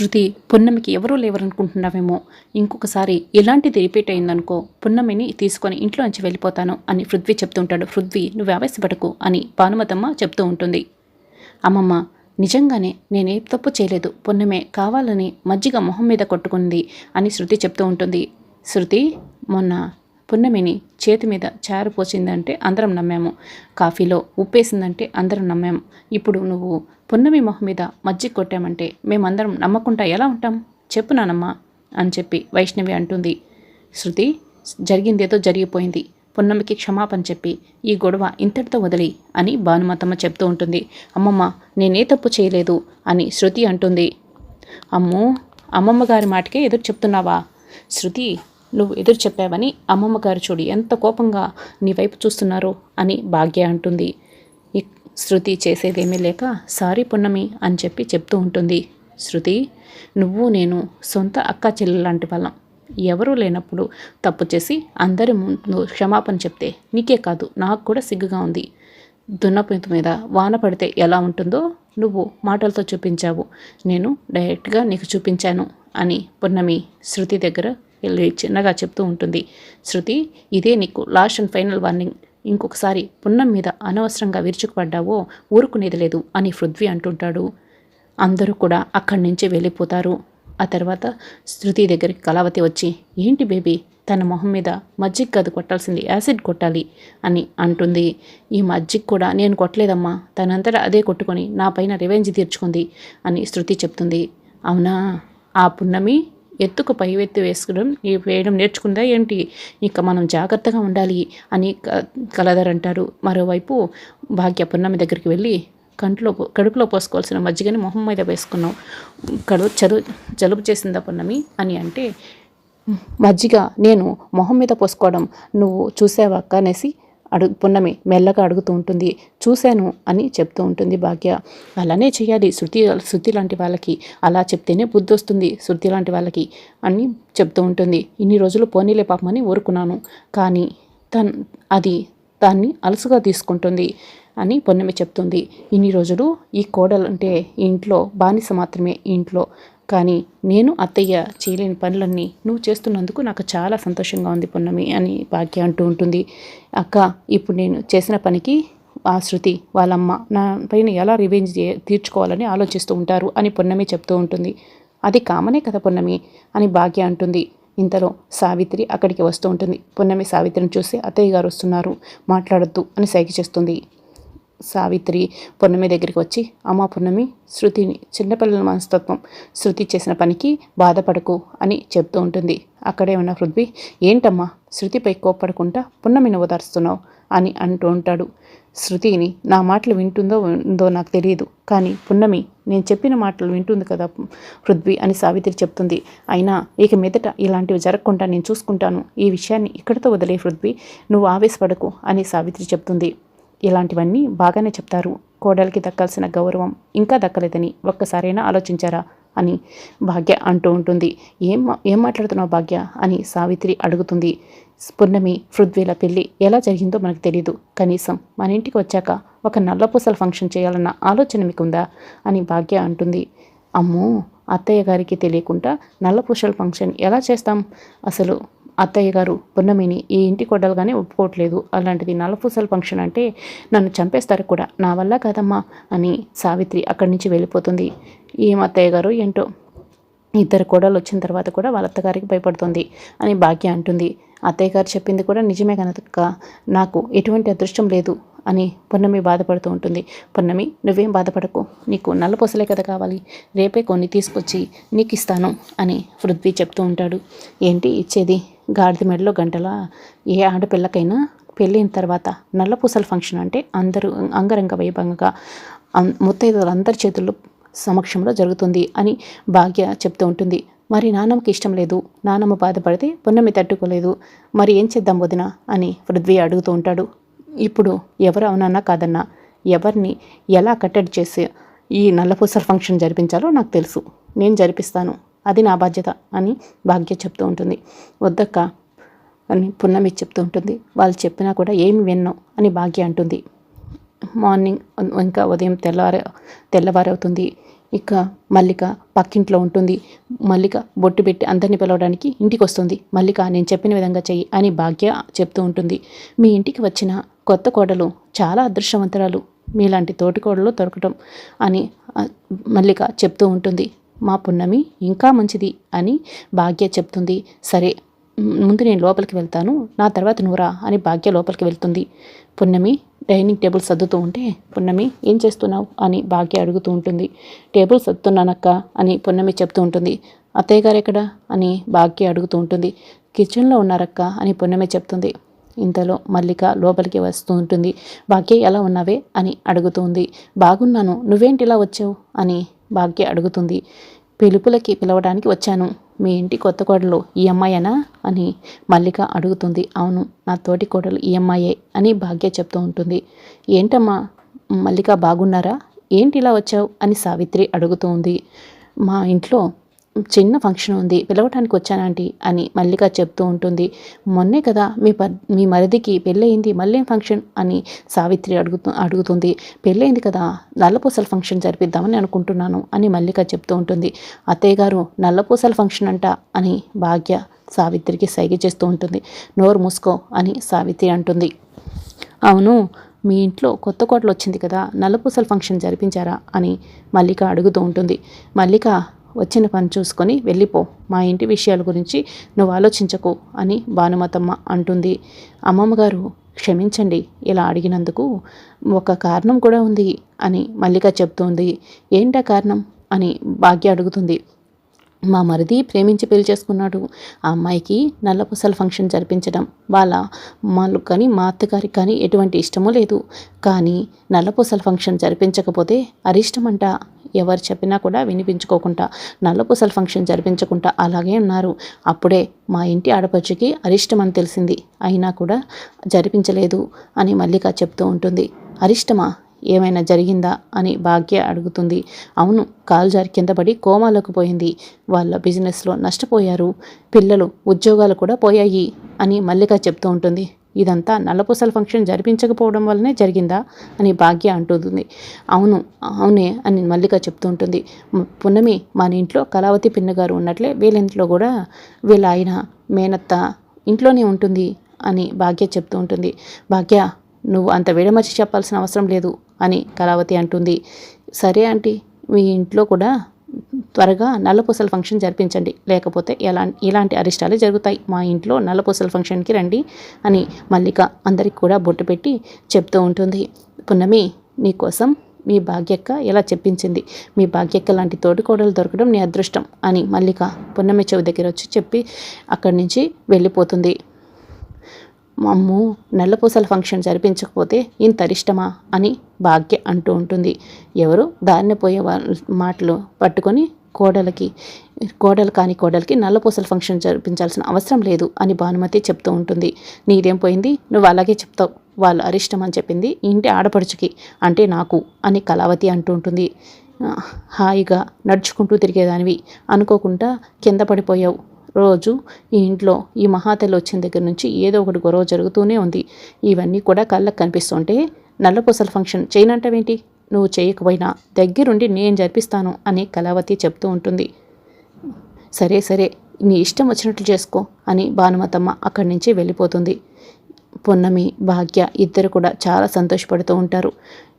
శృతి పున్నమికి ఎవరూ లేవరనుకుంటున్నావేమో? ఇంకొకసారి ఇలాంటిది రిపీట్ అయిందనుకో పున్నమిని తీసుకొని ఇంట్లో నుంచి వెళ్ళిపోతాను అని పృథ్వీ చెప్తుంటాడు. పృథ్వీ నువ్వు ఆవేశపడకు అని భానుమతమ్మ చెప్తూ ఉంటుంది. అమ్మమ్మ నిజంగానే నేనే తప్పు చేయలేదు. పున్నమే కావాలని మజ్జిగ మొహం మీద కొట్టుకుంది అని శృతి చెప్తూ ఉంటుంది. శృతి మొన్న పున్నమిని చేతి మీద చారు పోసిందంటే అందరం నమ్మాము. కాఫీలో ఉప్పేసిందంటే అందరం నమ్మాము ఇప్పుడు నువ్వు పున్నమి మొహం మీద మజ్జిగ కొట్టామంటే మేమందరం నమ్మకుండా ఎలా ఉంటాం? చెప్పునానమ్మా అని చెప్పి వైష్ణవి అంటుంది. శృతి జరిగిందేదో జరిగిపోయింది. పున్నమికి క్షమాపణ చెప్పి ఈ గొడవ ఇంతటితో వదిలి అని భానుమతమ్మ చెప్తూ ఉంటుంది. అమ్మమ్మ నేనే తప్పు చేయలేదు అని శృతి అంటుంది. అమ్మో అమ్మమ్మ గారి మాటకే ఎదురు చెప్తున్నావా? శృతి నువ్వు ఎదురు చెప్పావని అమ్మమ్మ గారు చూడు ఎంత కోపంగా నీ వైపు చూస్తున్నారు అని భాగ్య అంటుంది. శృతి చేసేదేమీ లేక సారీ పున్నమి అని చెప్పి చెప్తూ ఉంటుంది. శృతి నువ్వు నేను సొంత అక్క చెల్లెలాంటి వాళ్ళం. ఎవరూ లేనప్పుడు తప్పు చేసి అందరి ముందు క్షమాపణ చెప్తే నీకే కాదు నాకు కూడా సిగ్గుగా ఉంది. దున్నపోతు మీద వాన పడితే ఎలా ఉంటుందో నువ్వు మాటలతో చూపించావు. నేను డైరెక్ట్గా నీకు చూపించాను అని పున్నమి శృతి దగ్గర చిన్నగా చెప్తూ ఉంటుంది. శృతి ఇదే నీకు లాస్ట్ అండ్ ఫైనల్ వార్నింగ్ ఇంకొకసారి పున్నం మీద అనవసరంగా విరుచుకుపడ్డావో ఊరుకునేది లేదు అని పృథ్వీ అంటుంటాడు. అందరూ కూడా అక్కడి నుంచి వెళ్ళిపోతారు. ఆ తర్వాత శృతి దగ్గరికి కళావతి వచ్చి ఏంటి బేబీ తన మొహం మీద మజ్జిగ్ కాదు కొట్టాల్సింది యాసిడ్ కొట్టాలి అని అంటుంది. ఈ మజ్జిగ్ కూడా నేను కొట్టలేదమ్మా తనంతటా అదే కొట్టుకొని నా పైన రివెంజ్ తీర్చుకుంది అని శృతి చెప్తుంది. అవునా? ఆ పున్నమి ఎత్తుకు పై ఎత్తు వేసుకోవడం వేయడం నేర్చుకుందా ఏంటి? ఇక మనం జాగ్రత్తగా ఉండాలి అని కలదర్ అంటారు మరోవైపు భాగ్య పున్నమి దగ్గరికి వెళ్ళి కంట్లో పో- కడుపులో పోసుకోవాల్సిన మజ్జిగని మొహం మీద వేసుకున్నాం కడు చలు జలుబు చేసిందా పున్నమి? అని అంటే మజ్జిగ నేను మొహం మీద పోసుకోవడం నువ్వు చూసావా? అక్క అనేసి అడుగు పున్నమి మెల్లగా అడుగుతూ ఉంటుంది. చూశాను అని చెప్తూ ఉంటుంది భాగ్య. అలానే చేయాలి శృతి శృతి లాంటి వాళ్ళకి. అలా చెప్తేనే బుద్ధి వస్తుంది శృతి లాంటి వాళ్ళకి అని చెప్తూ ఉంటుంది. ఇన్ని రోజులు పోనీలే పాపమని ఊరుకున్నాను. కానీ తన్ అది దాన్ని అలసుగా తీసుకుంటుంది అని పొన్నమి చెప్తుంది. ఇన్ని రోజులు ఈ కోడలు అంటే ఇంట్లో బానిస మాత్రమే ఇంట్లో. కానీ నేను అత్తయ్య చేయలేని పనులన్నీ నువ్వు చేస్తున్నందుకు నాకు చాలా సంతోషంగా ఉంది పున్నమి అని భాగ్య అంటూ ఉంటుంది. అక్క ఇప్పుడు నేను చేసిన పనికి ఆ శృతి వాళ్ళమ్మ నా పైన ఎలా రివెంజ్ చే- తీర్చుకోవాలని ఆలోచిస్తూ ఉంటారు అని పొన్నమి చెప్తూ ఉంటుంది. అది కామనే కదా పొన్నమి అని భాగ్య అంటుంది. ఇంతలో సావిత్రి అక్కడికి వస్తూ ఉంటుంది. పున్నమి సావిత్రిని చూసి అత్తయ్య గారు వస్తున్నారు. మాట్లాడొద్దు అని సైకి చేస్తుంది. సావిత్రి పున్నమి దగ్గరికి వచ్చి అమ్మ పున్నమి శృతిని చిన్నపిల్లల మనస్తత్వం శృతి చేసిన పనికి బాధపడకు అని చెప్తూ ఉంటుంది. అక్కడే ఉన్న పృథ్వీ ఏంటమ్మా శృతిపై కోప్పడకుండా పున్నమిని ఓదార్స్తున్నావు అని అంటూ ఉంటాడు. శృతిని నా మాటలు వింటుందో ఉందో నాకు తెలియదు కానీ పున్నమి నేను చెప్పిన మాటలు వింటుంది కదా పృథ్వీ అని సావిత్రి చెప్తుంది. అయినా ఇక మీదట ఇలాంటివి జరగకుండా నేను చూసుకుంటాను. ఈ విషయాన్ని ఇక్కడితో వదిలే పృథ్వీ నువ్వు ఆవేశపడకు అని సావిత్రి చెప్తుంది. ఇలాంటివన్నీ బాగానే చెప్తారు. కోడలికి దక్కాల్సిన గౌరవం ఇంకా దక్కలేదని ఒక్కసారైనా ఆలోచించారా? అని భాగ్య అంటూ ఉంటుంది. ఏం ఏం మాట్లాడుతున్నావు భాగ్య? అని సావిత్రి అడుగుతుంది. పున్నమి పృథ్వీల పెళ్ళి ఎలా జరిగిందో మనకు తెలియదు కనీసం మన ఇంటికి వచ్చాక ఒక నల్లపూసల ఫంక్షన్ చేయాలన్న ఆలోచన మీకుందా? అని భాగ్య అంటుంది. అమ్మో అత్తయ్య గారికి తెలియకుండా నల్లపూసల ఫంక్షన్ ఎలా చేస్తాం? అసలు అత్తయ్య గారు పున్నమిని ఈ ఇంటి కొడ్డలుగానే ఒప్పుకోవట్లేదు. అలాంటిది నలపూసల ఫంక్షన్ అంటే నన్ను చంపేస్తారు కూడా. నా వల్ల కాదమ్మా అని సావిత్రి అక్కడి నుంచి వెళ్ళిపోతుంది. ఏం అత్తయ్య గారు ఏంటో? ఇద్దరు కోడలు వచ్చిన తర్వాత కూడా వాళ్ళ అత్తగారికి భయపడుతుంది అని భాగ్య అంటుంది. అత్తయ్య గారు చెప్పింది కూడా నిజమే కనుక నాకు ఎటువంటి అదృష్టం లేదు అని పున్నమి బాధపడుతూ ఉంటుంది. పున్నమి నువ్వేం బాధపడకు. నీకు నల్ల పొసలే కదా కావాలి. రేపే కొన్ని తీసుకొచ్చి నీకు ఇస్తాను అని పృథ్వీ చెప్తూ ఉంటాడు. ఏంటి ఇచ్చేది? గాడిద మెడలో గంటల ఏ ఆడపిల్లకైనా పెళ్ళైన తర్వాత నల్ల పూసల ఫంక్షన్ అంటే అందరూ అంగరంగ వైభవంగా అం- అందరి చేతుల్లో సమక్షంలో జరుగుతుంది అని భాగ్య చెప్తూ ఉంటుంది. మరి నాన్నమ్మకి ఇష్టం లేదు. నాన్నమ్మ బాధపడితే పున్నమి తట్టుకోలేదు. మరి ఏం చేద్దాం వదిన? అని పృథ్వీ అడుగుతూ ఉంటాడు. ఇప్పుడు ఎవరు అవునన్నా కాదన్నా. ఎవరిని ఎలా కట్టడి చేసి ఈ నల్లపూసల ఫంక్షన్ జరిపించాలో నాకు తెలుసు. నేను జరిపిస్తాను. అది నా బాధ్యత అని భాగ్య చెప్తూ ఉంటుంది. వద్దక్క అని పున్నమి చెప్తూ ఉంటుంది. వాళ్ళు చెప్పినా కూడా ఏమి విన్నావు అని భాగ్య అంటుంది. మార్నింగ్ ఇంకా ఉదయం తెల్లవారే తెల్లవారవుతుంది. ఇక మల్లిక పక్కింట్లో ఉంటుంది. మల్లిక బొట్టు పెట్టి అందరిని పిలవడానికి ఇంటికి వస్తుంది మల్లిక నేను చెప్పిన విధంగా చెయ్యి అని భాగ్య చెప్తూ ఉంటుంది. మీ ఇంటికి వచ్చిన కొత్త కోడలు చాలా అదృష్టవంతురాలు. మీలాంటి తోటికోడలు దొరకటం అని మల్లిక చెప్తూ ఉంటుంది. మా పున్నమి ఇంకా మంచిది అని భాగ్య చెప్తుంది. సరే ముందు నేను లోపలికి వెళ్తాను. నా తర్వాత నువ్వురా అని భాగ్య లోపలికి వెళ్తుంది. పున్నమి డైనింగ్ టేబుల్ సర్దుతూ ఉంటే పున్నమి ఏం చేస్తున్నావు అని భాగ్య అడుగుతూ ఉంటుంది. టేబుల్ సర్దుతున్నానక్క అని పున్నమి చెప్తూ ఉంటుంది. అత్తయ్య గారు ఎక్కడ అని భాగ్య అడుగుతూ ఉంటుంది. కిచెన్లో ఉన్నారక్క అని పున్నమి చెప్తుంది. ఇంతలో మల్లిక లోపలికి వస్తూ ఉంటుంది. భాగ్య ఎలా ఉన్నావే అని అడుగుతుంది బాగున్నాను. నువ్వేంటి ఇలా వచ్చావు అని భాగ్య అడుగుతుంది. పిలుపులకి పిలవడానికి వచ్చాను. మీ ఇంటి కొత్త కోడలు ఈ అమ్మాయేనా? అని మల్లిక అడుగుతుంది. అవును నా తోటి కోడలు ఈ అమ్మాయే అని భాగ్య చెప్తూ ఉంటుంది. ఏంటమ్మా మల్లిక బాగున్నారా? ఏంటి ఇలా వచ్చావు? అని సావిత్రి అడుగుతూ ఉంది. మా ఇంట్లో చిన్న ఫంక్షన్ ఉంది పిలవటానికి వచ్చానంటీ అని మల్లిక చెప్తూ ఉంటుంది. మొన్నే కదా మీ ప మీ మరిదికి పెళ్ళయింది మళ్ళీ ఫంక్షన్ అని సావిత్రి అడుగుతూ అడుగుతుంది. పెళ్ళయింది కదా నల్లపూసల ఫంక్షన్ జరిపిద్దామని అనుకుంటున్నాను అని మల్లిక చెప్తూ ఉంటుంది. అత్తయ్య గారు నల్లపూసల ఫంక్షన్ అంట అని భాగ్య సావిత్రికి సైగ చేస్తూ ఉంటుంది. నోరు మూసుకో అని సావిత్రి అంటుంది. అవును మీ ఇంట్లో కొత్త కోటలు వచ్చింది కదా నల్లపూసల ఫంక్షన్ జరిపించారా అని మల్లిక అడుగుతూ ఉంటుంది. మల్లిక వచ్చిన పని చూసుకొని వెళ్ళిపో. మా ఇంటి విషయాల గురించి నువ్వు ఆలోచించకు అని భానుమతమ్మ అంటుంది. అమ్మమ్మగారు క్షమించండి ఇలా అడిగినందుకు ఒక కారణం కూడా ఉంది అని మల్లిక చెప్తుంది. ఏంటా కారణం? అని భాగ్య అడుగుతుంది. మా మరిది ప్రేమించి పెళ్ళి చేసుకున్నాడు. ఆ అమ్మాయికి నల్లపూసల ఫంక్షన్ జరిపించడం. వాళ్ళ వాళ్ళు కానీ మా అత్తగారికి కానీ ఎటువంటి ఇష్టమూ లేదు. కానీ నల్లపూసల ఫంక్షన్ జరిపించకపోతే అరిష్టమంట. ఎవరు చెప్పినా కూడా వినిపించుకోకుండా నల్లపూసల ఫంక్షన్ జరిపించకుండా అలాగే ఉన్నారు. అప్పుడే మా ఇంటి ఆడపడుచుకి అరిష్టం అని తెలిసింది. అయినా కూడా జరిపించలేదు అని మల్లిక చెప్తూ ఉంటుంది. అరిష్టమా? ఏమైనా జరిగిందా అని భాగ్య అడుగుతుంది. అవును కాలు జారి కింద పడి కోమాలోకి పోయింది. వాళ్ళ బిజినెస్లో నష్టపోయారు. పిల్లలు ఉద్యోగాలు కూడా పోయాయి అని మల్లిక చెప్తూ ఉంటుంది. ఇదంతా నల్లపూసల ఫంక్షన్ జరిపించకపోవడం వల్లనే జరిగిందా అని భాగ్య అంటుంది. అవును అవునే అని మల్లిక చెప్తూ ఉంటుంది. పున్నమి మన ఇంట్లో కళావతి పిన్న గారు ఉన్నట్లే వీళ్ళ ఇంట్లో కూడా వీళ్ళ ఆయన మేనత్త ఇంట్లోనే ఉంటుంది అని భాగ్య చెప్తూ ఉంటుంది. భాగ్య నువ్వు అంత విడమర్చి చెప్పాల్సిన అవసరం లేదు అని కళావతి అంటుంది. సరే ఆంటీ మీ ఇంట్లో కూడా త్వరగా నల్లపూసల ఫంక్షన్ జరిపించండి. లేకపోతే ఎలా ఇలాంటి అరిష్టాలు జరుగుతాయి. మా ఇంట్లో నల్లపూసల ఫంక్షన్కి రండి అని మల్లిక అందరికి కూడా బొట్టు పెట్టి చెప్తూ ఉంటుంది. పున్నమి నీకోసం మీ భాగ్యక్క ఎలా చెప్పించింది. మీ భాగ్యక్క లాంటి తోటికోడలు దొరకడం నీ అదృష్టం అని మల్లిక పున్నమి చెవి దగ్గర వచ్చి చెప్పి అక్కడి నుంచి వెళ్ళిపోతుంది. అమ్మూ నల్లపూసల ఫంక్షన్ జరిపించకపోతే ఇంత అరిష్టమా అని భాగ్య అంటూ ఉంటుంది. ఎవరు దారిన పోయే వాళ్ళ మాటలు పట్టుకొని కోడలకి కోడలు కాని కోడలికి నల్లపూసల ఫంక్షన్ జరిపించాల్సిన అవసరం లేదు అని భానుమతి చెప్తూ ఉంటుంది. నీదేం పోయింది? నువ్వు అలాగే చెప్తావు. వాళ్ళు అరిష్టం అని చెప్పింది. ఇంటి ఆడపడుచుకి అంటే నాకు అని కళావతి అంటూ ఉంటుంది. హాయిగా నడుచుకుంటూ తిరిగేదానివి. అనుకోకుండా కింద పడిపోయావు. రోజు ఈ ఇంట్లో ఈ మహాతల్లి వచ్చిన దగ్గర నుంచి ఏదో ఒకటి గొడవ జరుగుతూనే ఉంది. ఇవన్నీ కూడా కళ్ళకు కనిపిస్తుంటే నల్లపూసల ఫంక్షన్ చేయనంటావేంటి? నువ్వు చేయకపోయినా దగ్గరుండి నేను జరిపిస్తాను అని కళావతి చెప్తూ ఉంటుంది. సరే సరే నీ ఇష్టం వచ్చినట్లు చేసుకో అని భానుమతమ్మ అక్కడి నుంచి వెళ్ళిపోతుంది. పొన్నమి భాగ్య ఇద్దరు కూడా చాలా సంతోషపడుతూ ఉంటారు.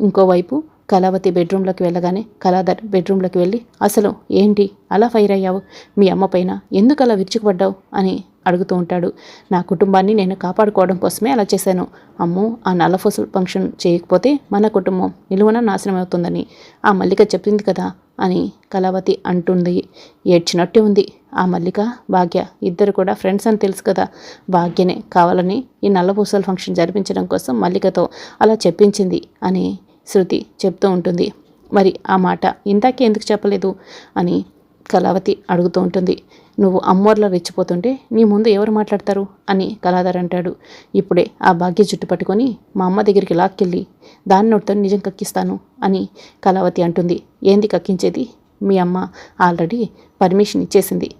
ఇంకోవైపు కళావతి బెడ్రూమ్లోకి వెళ్ళగానే కళాధర్ బెడ్రూమ్లోకి వెళ్ళి అసలు ఏంటి? అలా ఫైర్ అయ్యావు? మీ అమ్మ పైన ఎందుకు అలా విరుచుకుపడ్డావు? అని అడుగుతూ ఉంటాడు. నా కుటుంబాన్ని నేను కాపాడుకోవడం కోసమే అలా చేశాను. అమ్మో ఆ నల్లఫోసు ఫంక్షన్ చేయకపోతే మన కుటుంబం నిలువన నాశనం అవుతుందని. ఆ మల్లిక చెప్పింది కదా అని కళావతి అంటుంది. ఏడ్చినట్టే ఉంది. ఆ మల్లిక భాగ్య ఇద్దరు కూడా ఫ్రెండ్స్ అని తెలుసు కదా. భాగ్యనే కావాలని ఈ నల్లపూసల ఫంక్షన్ జరిపించడం కోసం మల్లికతో అలా చెప్పించింది అని శృతి చెప్తూ ఉంటుంది. మరి ఆ మాట ఇందాకే ఎందుకు చెప్పలేదు? అని కళావతి అడుగుతూ ఉంటుంది. నువ్వు అమ్మోర్లో రెచ్చిపోతుంటే నీ ముందు ఎవరు మాట్లాడతారు? అని కళాధర్ అంటాడు. ఇప్పుడే ఆ భాగ్య జుట్టు పట్టుకొని మా అమ్మ దగ్గరికి లాక్కెళ్ళి దాని నోటితో నిజం కక్కిస్తాను అని కళావతి అంటుంది. ఏంది కక్కించేది? మీ అమ్మ ఆల్రెడీ పర్మిషన్ ఇచ్చేసింది.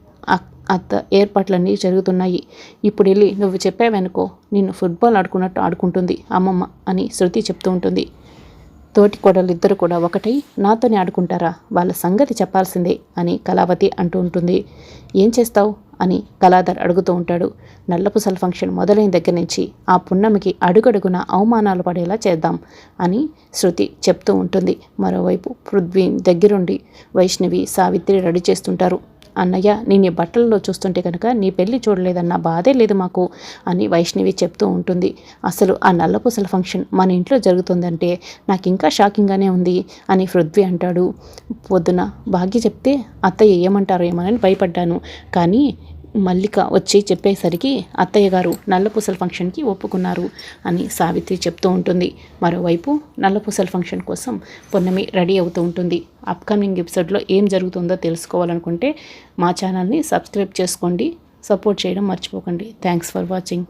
అత్త ఏర్పాట్లన్నీ జరుగుతున్నాయి. ఇప్పుడు వెళ్ళి నువ్వు చెప్పావనుకో నిన్ను ఫుట్బాల్ ఆడుకున్నట్టు ఆడుకుంటుంది అమ్మమ్మ అని శృతి చెప్తూ ఉంటుంది. తోటి కోడలిద్దరు కూడా ఒకటై నాతోనే ఆడుకుంటారా? వాళ్ళ సంగతి చెప్పాల్సిందే అని కళావతి అంటూ ఉంటుంది. ఏం చేస్తావు? అని కళాధర్ అడుగుతూ ఉంటాడు. నల్లపుసల ఫంక్షన్ మొదలైన దగ్గర నుంచి ఆ పున్నమికి అడుగడుగున అవమానాలు పడేలా చేద్దాం అని శృతి చెప్తూ ఉంటుంది. మరోవైపు పృథ్వీ దగ్గరుండి వైష్ణవి సావిత్రి రెడీ చేస్తుంటారు. అన్నయ్య నీ నీ బట్టలలో చూస్తుంటే కనుక నీ పెళ్ళి చూడలేదన్న బాధే లేదు మాకు అని వైష్ణవి చెప్తూ ఉంటుంది. అసలు ఆ నల్లపూసల ఫంక్షన్ మన ఇంట్లో జరుగుతుందంటే నాకు ఇంకా షాకింగ్గానే ఉంది అని పృథ్వీ అంటాడు. పొద్దున భాగ్య చెప్తే అత్తయ్య ఏమంటారో ఏమోనని భయపడ్డాను. కానీ మల్లిక వచ్చి చెప్పేసరికి అత్తయ్య గారు నల్లపూసల ఫంక్షన్కి ఒప్పుకున్నారు అని సావిత్రి చెప్తూ ఉంటుంది. మరోవైపు నల్లపూసల ఫంక్షన్ కోసం పొన్నమి రెడీ అవుతూ ఉంటుంది. అప్కమింగ్ ఎపిసోడ్లో ఏం జరుగుతుందో తెలుసుకోవాలనుకుంటే మా ఛానల్ని సబ్స్క్రైబ్ చేసుకోండి. సపోర్ట్ చేయడం మర్చిపోకండి. Thanks for watching.